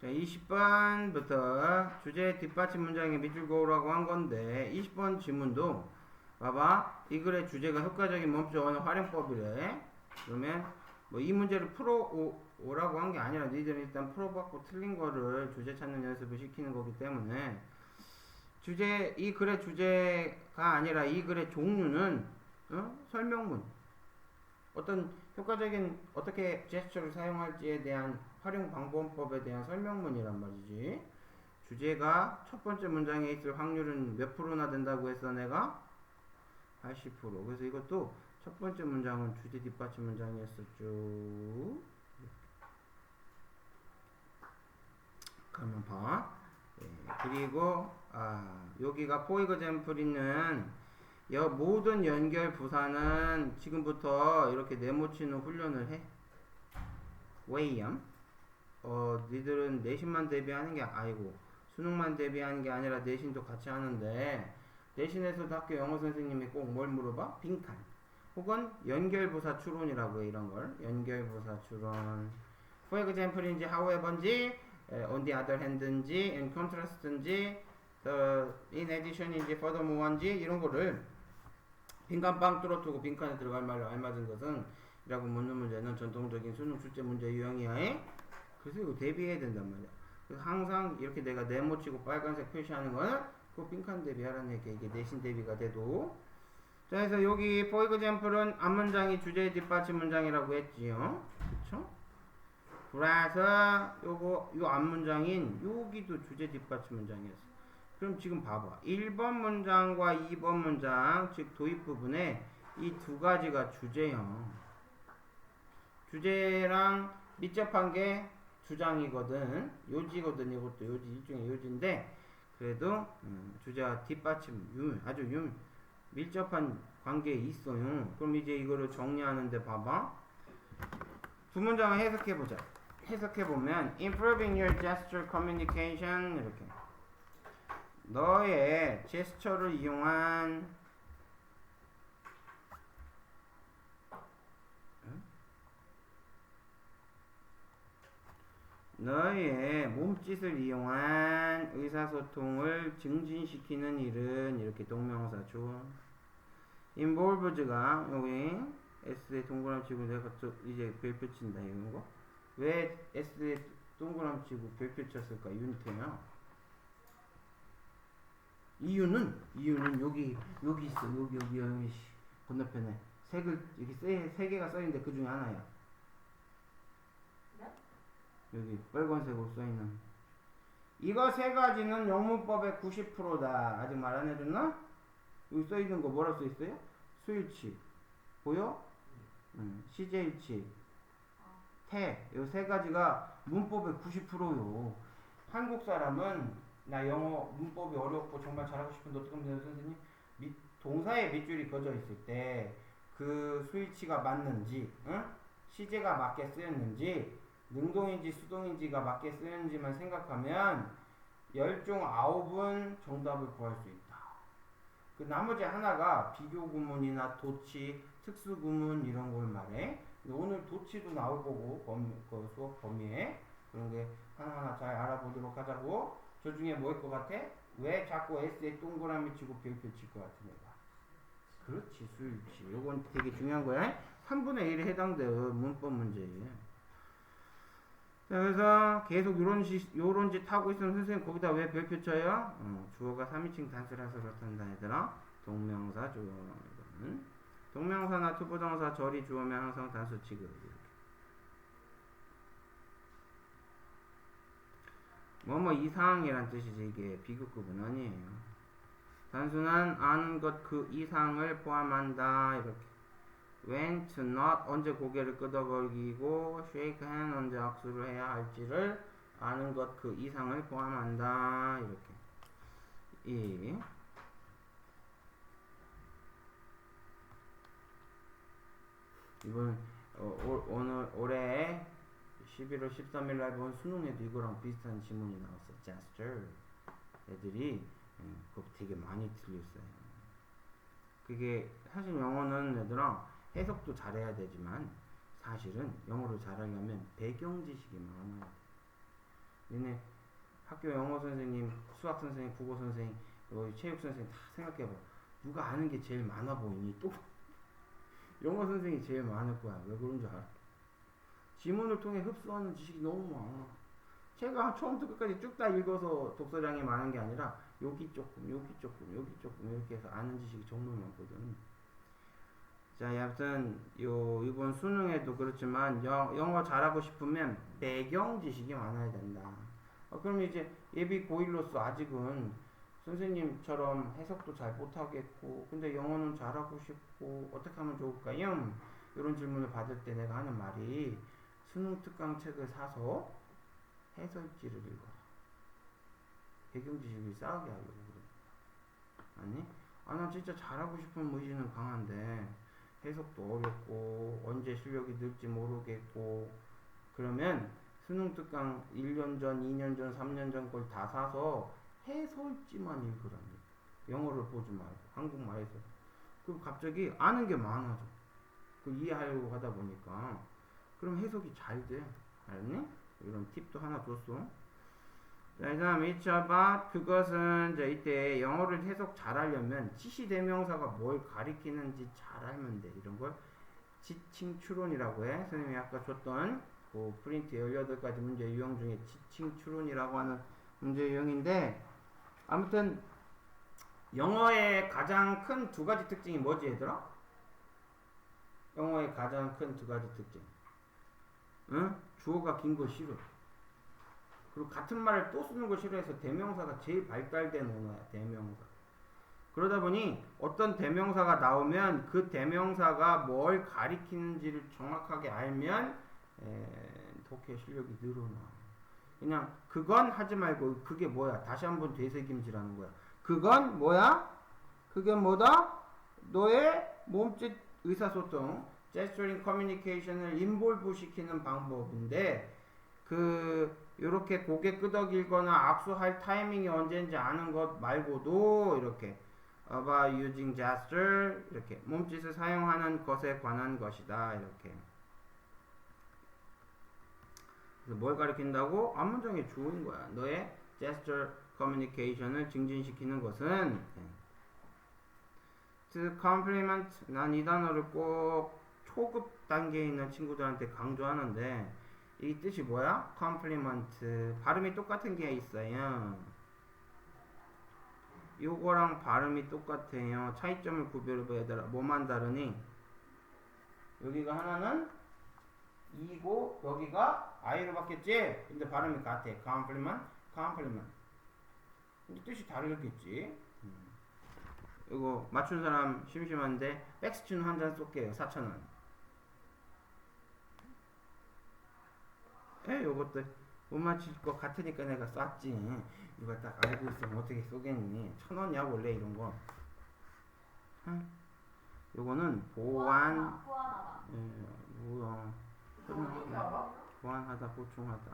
자, 20번부터 주제 뒷받침 문장에 밑줄 그으라고 한 건데 20번 지문도 봐봐. 이 글의 주제가 효과적인 언어 활용법이래. 그러면 뭐 이 문제를 풀어 오, 오라고 한 게 아니라 너희들은 일단 풀어봤고 틀린 거를 주제 찾는 연습을 시키는 거기 때문에 주제 이 글의 주제가 아니라 이 글의 종류는 어? 설명문. 어떤 효과적인 어떻게 제스처를 사용할지에 대한 활용 방법법에 대한 설명문이란 말이지. 주제가 첫 번째 문장에 있을 확률은 몇 프로나 된다고 했어 내가? 80%. 그래서 이것도 첫 번째 문장은 주제 뒷받침 문장이었었죠. 그러면 봐. 예, 그리고 아 여기가 포이그젠플 있는 여 모든 연결 부사는 지금부터 이렇게 네모치는 훈련을 해. 왜이엄? 어, 니들은 내신만 대비하는 게 아니고 수능만 대비하는 게 아니라 내신도 같이 하는데 내신에서도 학교 영어 선생님이 꼭 뭘 물어봐? 빈칸. 혹은 연결부사 추론이라고 해 이런 걸. 연결부사 추론. For example인지 however인지 on the other hand인지 in contrast인지 the in addition인지 furthermore인지 이런 거를 빈칸 빵 뚫어두고 빈칸에 들어갈 말로 알맞은 것은 이라고 묻는 문제는 전통적인 수능 출제 문제 유형이야에 그래서 이거 대비해야 된단 말이야. 항상 이렇게 내가 네모 치고 빨간색 표시하는 거는 그 빈칸 대비하라는 얘기야. 이게 내신 대비가 돼도. 자, 그래서 여기 for example은 앞문장이 주제 뒷받침 문장이라고 했지요. 그쵸? 그래서 요거 요 앞문장인 여기도 주제 뒷받침 문장이었어. 그럼 지금 봐봐. 1번 문장과 2번 문장, 즉 도입 부분에 이 두 가지가 주제형. 주제랑 밀접한 게 주장이거든. 요지거든. 이것도 요지 일종의 요지인데 그래도 음, 주제와 뒷받침 유, 아주 유, 밀접한 관계에 있어요. 그럼 이제 이거를 정리하는데 봐봐. 두 문장을 해석해 보자. 해석해 보면 improving your gesture communication 이렇게 너의 제스처를 이용한 너의 몸짓을 이용한 의사소통을 증진시키는 일은 이렇게 동명사 줘. involves가 여기 S에 동그라미 치고 내가 또 이제 별표 친다 이런 거. 왜 S에 동그라미 치고 별표 쳤을까? 유니트야. 이유는 이유는 여기 여기 있어 여기 여기 여기 씨, 건너편에 색을 이렇게 세, 세 개가 써 있는데 그 중에 하나야. 네? 여기 빨간색으로 써 있는 이거 세 가지는 영문법의 90%다. 아직 말 안 해줬나? 여기 써 있는 거 뭐라 써 있어요? 수일치 보여? 응. 시제일치 태. 이세 가지가 문법의 90%요. 한국 사람은 나 영어 문법이 어렵고 정말 잘하고 싶은데 어떻게 하면 돼요, 선생님? 밑, 동사의 밑줄이 그어져 있을 때그 수일치가 맞는지, 응? 시제가 맞게 쓰였는지, 능동인지 수동인지가 맞게 쓰였는지만 생각하면 열중 아홉은 정답을 구할 수 있다. 그 나머지 하나가 비교 구문이나 도치, 특수 구문 이런 걸 말해. 오늘 도치도 나올 거고 범, 그 수업 범위에 그런 게 하나하나 잘 알아보도록 하자고. 저 중에 뭐일 것 같아? 왜 자꾸 S에 동그라미 치고 별표 칠것 같은 애가? 그렇지, 수일치. 요건 되게 중요한 거야. 3분의 1에 해당돼요. 문법 문제에. 자, 그래서 계속 요런 시, 요런 짓 하고 있으면 선생님 거기다 왜 별표 쳐요? 어, 주어가 3인칭 단수라서 그렇단다 얘들아. 동명사 주어 동명사나 투부정사 절이 주어면 항상 단수 취급. 뭐뭐 이상이란 뜻이지 이게 비교급은 아니에요. 단순한 아는 것 그 이상을 포함한다 이렇게. When to not 언제 고개를 끄덕이고 shake hand 언제 악수를 해야 할지를 아는 것 그 이상을 포함한다 이렇게. 이 이번 어, 올, 오늘 올해 11월 13일 날 본 수능에도 이거랑 비슷한 지문이 나왔어. gesture. 애들이 음, 그거 되게 많이 틀렸어요. 그게 사실 영어는 얘들아 해석도 잘해야 되지만 사실은 영어를 잘하려면 배경 지식이 많아야 돼. 니네 학교 영어 선생님, 수학 선생님, 국어 선생님, 뭐 체육 선생님 다 생각해봐. 누가 아는 게 제일 많아 보이니? 또 영어 선생이 제일 많을 거야. 왜 그런 줄 알아? 지문을 통해 흡수하는 지식이 너무 많아. 제가 처음부터 끝까지 쭉 다 읽어서 독서량이 많은 게 아니라 여기 조금, 여기 조금, 여기 조금 이렇게 해서 아는 지식이 정말 많거든. 자, 여하튼 요 이번 수능에도 그렇지만 영, 영어 잘하고 싶으면 배경 지식이 많아야 된다. 어, 그럼 이제 예비 고1로서 아직은 선생님처럼 해석도 잘 못하겠고 근데 영어는 잘하고 싶고 어떻게 하면 좋을까요? 이런 질문을 받을 때 내가 하는 말이 수능 특강 책을 사서 해설지를 읽어라. 배경 지식을 쌓게 하려고 그래. 아니? 아, 나 진짜 잘하고 싶은 의지는 강한데 해석도 어렵고 언제 실력이 늘지 모르겠고 그러면 수능 특강 1년 전, 2년 전, 3년 전 걸 다 사서 해설지만 읽으랍니다. 영어를 보지 말고 한국말 해서. 그럼 갑자기 아는 게 많아져. 그 이해하려고 하다 보니까 그럼 해석이 잘 돼. 알았니? 이런 팁도 하나 줬어. 자, 그 다음 it's about 그것은 이제 이때 영어를 해석 잘하려면 지시 대명사가 뭘 가리키는지 잘 알면 돼. 이런 걸 지칭 추론이라고 해. 선생님이 아까 줬던 그 프린트 18가지 문제 유형 중에 지칭 추론이라고 하는 문제 유형인데 아무튼 영어의 가장 큰 두 가지 특징이 뭐지 얘들아? 영어의 가장 큰 두 가지 특징. 응? 주어가 긴 거 싫어. 그리고 같은 말을 또 쓰는 거 싫어해서 대명사가 제일 발달된 언어야, 대명사. 그러다 보니 어떤 대명사가 나오면 그 대명사가 뭘 가리키는지를 정확하게 알면 에, 독해 실력이 늘어나. 그냥 그건 하지 말고 그게 뭐야? 다시 한번 되새김질하는 거야. 그건 뭐야? 그게 뭐다? 너의 몸짓 의사소통, gesturing communication을 인볼브 시키는 방법인데 그 이렇게 고개 끄덕이거나 악수할 타이밍이 언제인지 아는 것 말고도 이렇게 about using gesture 이렇게 몸짓을 사용하는 것에 관한 것이다 이렇게. 그래서 뭘 가리킨다고? 앞문장의 주어인 거야. 너의 gesture communication을 증진시키는 것은 to compliment. 난 이 단어를 꼭 초급 단계에 있는 친구들한테 강조하는데 이 뜻이 뭐야? compliment 발음이 똑같은 게 있어요. 요거랑 발음이 똑같아요. 차이점을 구별해봐야 되라. 뭐만 다르니? 여기가 하나는 이고 여기가 i로 바뀌었지? 근데 발음이 같아. compliment compliment 근데 뜻이 다르겠지? 음. 이거 맞춘 사람 심심한데 백스춘 한 잔 쏠게요. 4천원 에 요것도 못 맞힐 것 같으니까 내가 쐈지. 이거 딱 알고 있으면 어떻게 쏘겠니? 천 원이야 원래 이런 거. 응? 요거는 보완 보완하다. 예, 뭐야 알아? 보완하다 보충하다.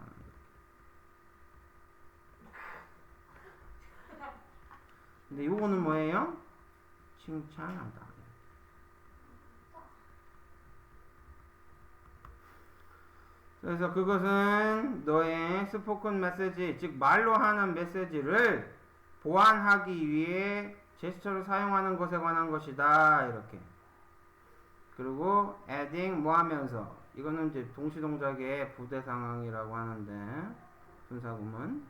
근데 요거는 뭐예요? 칭찬하다 그래서 그것은 너의 스포큰 메시지, 즉 말로 하는 메시지를 보완하기 위해 제스처를 사용하는 것에 관한 것이다. 이렇게. 그리고 adding 뭐 하면서 이거는 이제 동시 동작의 부대 상황이라고 하는데 분사구문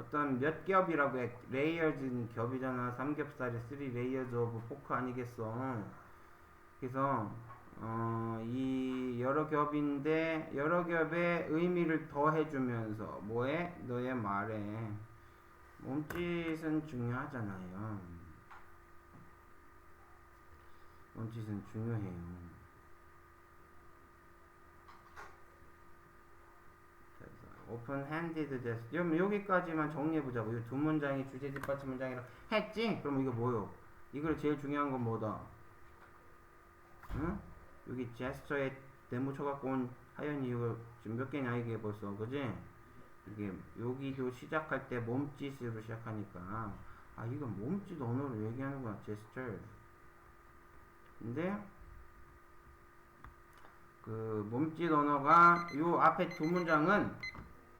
어떤 몇 겹이라고 해 레이어즈는 겹이잖아 삼겹살에 3 레이어즈 오브 포크 아니겠어 그래서 어, 이 여러 겹인데 여러 겹의 의미를 더해주면서 뭐에 너의 말에 몸짓은 중요하잖아요. 몸짓은 중요해요. 오픈 핸디드 제스 그럼 여기까지만 정리해보자고 이 두 문장이 주제 뒷받침 문장이라 했지? 그럼 이거 뭐요? 이걸 제일 중요한 건 뭐다? 응? 여기 제스처에 네모 쳐갖고 온 하연 이유가 지금 몇 개냐 이게 벌써 그지? 이게 여기도 시작할 때 몸짓으로 시작하니까 아 이건 몸짓 언어로 얘기하는구나 제스처 근데 그 몸짓 언어가 요 앞에 두 문장은